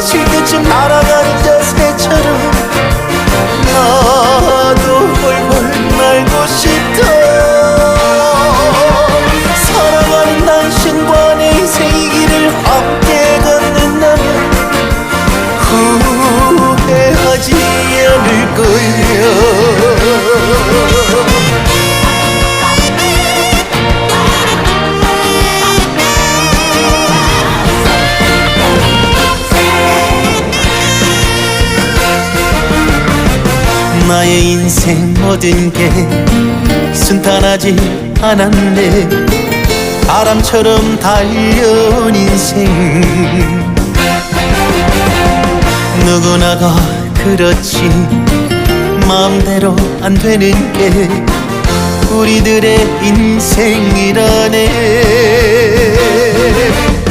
한숨 날아가는 저 새처럼 나도 홀홀 날고 싶다 사랑하는 당신과 내 길을 함께 걷는다면 후회하지 나의 인생 모든 게 순탄하지 않았네. 바람처럼 달려온 인생. 누구나가 그렇지. 마음대로 안 되는 게 우리들의 인생이라네